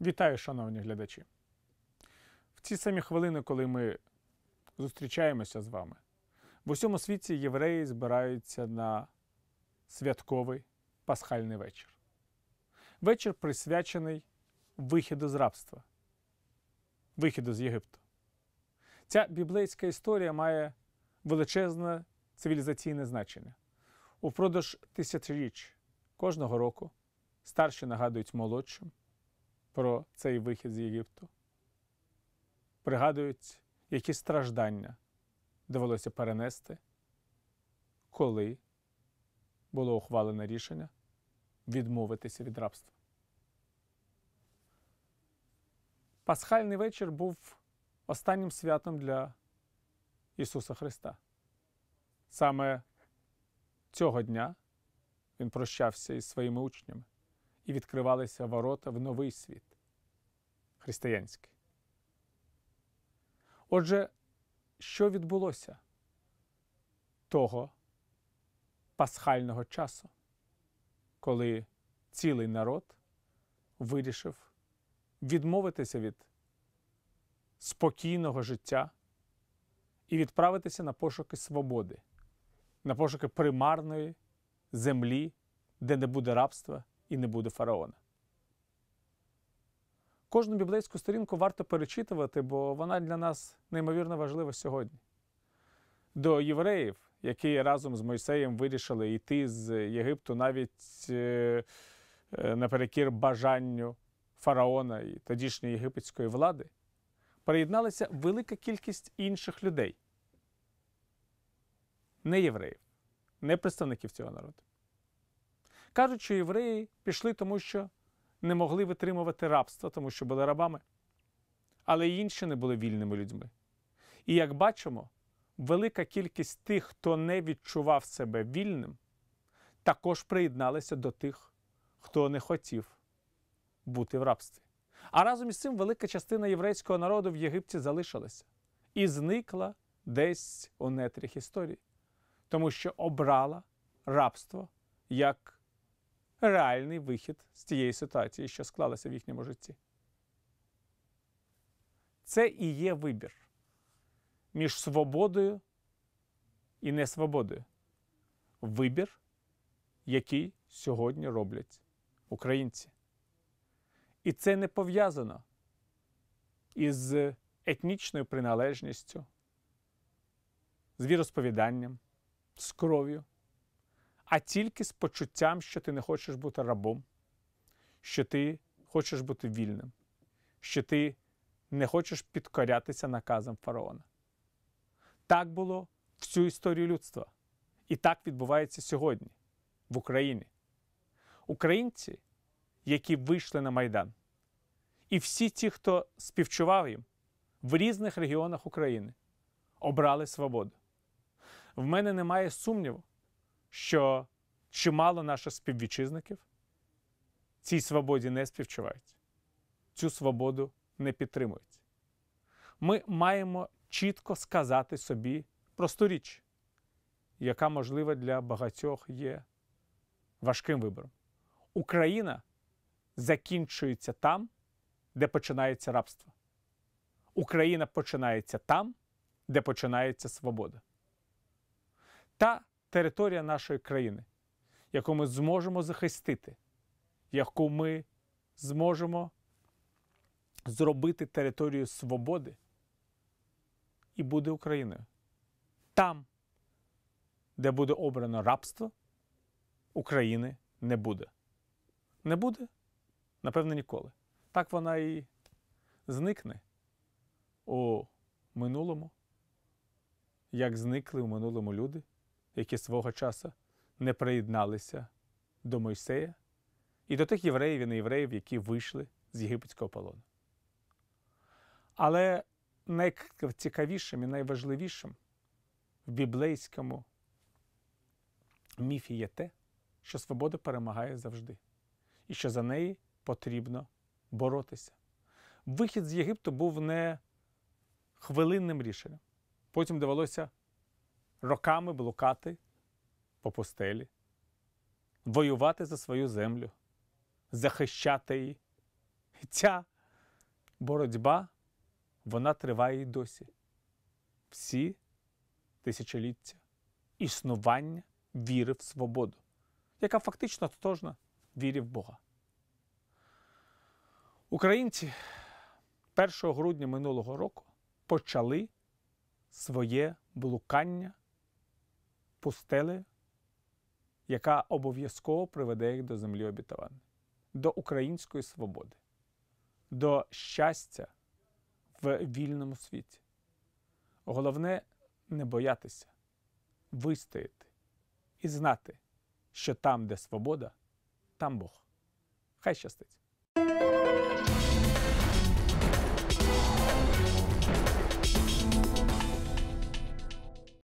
Вітаю, шановні глядачі. В ці самі хвилини, коли ми зустрічаємося з вами, в усьому світі євреї збираються на святковий пасхальний вечір. Вечір присвячений вихіду з рабства, вихіду з Єгипту. Ця біблейська історія має величезне цивілізаційне значення. Упродовж тисячоріч кожного року старші нагадують молодшим про цей вихід з Єгипту. Пригадують, які страждання довелося перенести, коли було ухвалене рішення відмовитися від рабства. Пасхальний вечір був останнім святом для Ісуса Христа. Саме цього дня Він прощався із своїми учнями і відкривалися ворота в новий світ християнський. Отже, що відбулося того пасхального часу, коли цілий народ вирішив відмовитися від спокійного життя і відправитися на пошуки свободи, на пошуки примарної землі, де не буде рабства і не буде фараона. Кожну біблейську сторінку варто перечитувати, бо вона для нас неймовірно важлива сьогодні. До євреїв, які разом з Мойсеєм вирішили йти з Єгипту навіть е, е, наперекір бажанню фараона і тодішньої єгипетської влади, приєдналася велика кількість інших людей, не євреїв, не представників цього народу. Кажуть, що євреї пішли, тому що не могли витримувати рабство, тому що були рабами, але й інші не були вільними людьми. І як бачимо, велика кількість тих, хто не відчував себе вільним, також приєдналися до тих, хто не хотів бути в рабстві. А разом із цим велика частина єврейського народу в Єгипті залишилася і зникла десь у нетріх історії, тому що обрала рабство як реальний вихід з тієї ситуації, що склалася в їхньому житті. Це і є вибір між свободою і несвободою. Вибір, який сьогодні роблять українці. І це не пов'язано із етнічною приналежністю, з віросповіданням, з кров'ю а тільки з почуттям, що ти не хочеш бути рабом, що ти хочеш бути вільним, що ти не хочеш підкорятися наказам фараона. Так було всю історію людства. І так відбувається сьогодні в Україні. Українці, які вийшли на Майдан, і всі ті, хто співчував їм в різних регіонах України, обрали свободу. В мене немає сумніву, що чимало наших співвітчизників цій свободі не співчувають, цю свободу не підтримують. Ми маємо чітко сказати собі просту річ, яка, можливо, для багатьох є важким вибором. Україна закінчується там, де починається рабство. Україна починається там, де починається свобода. Та територія нашої країни, яку ми зможемо захистити, яку ми зможемо зробити територію свободи і буде Україною. Там, де буде обрано рабство, України не буде. Не буде? Напевно, ніколи. Так вона і зникне у минулому, як зникли у минулому люди які свого часу не приєдналися до Мойсея і до тих євреїв і неєвреїв, які вийшли з єгипетського полону. Але найцікавішим і найважливішим в біблейському міфі є те, що свобода перемагає завжди, і що за неї потрібно боротися. Вихід з Єгипту був не хвилинним рішенням. Потім довелося роками блукати по пустелі, воювати за свою землю, захищати її. І ця боротьба, вона триває й досі. Всі тисячоліття існування віри в свободу, яка фактично тотожна вірі в Бога. Українці 1 грудня минулого року почали своє блукання пустелею, яка обов'язково приведе їх до землі обітованої, до української свободи, до щастя в вільному світі. Головне не боятися, вистояти і знати, що там, де свобода, там Бог. Хай щастить!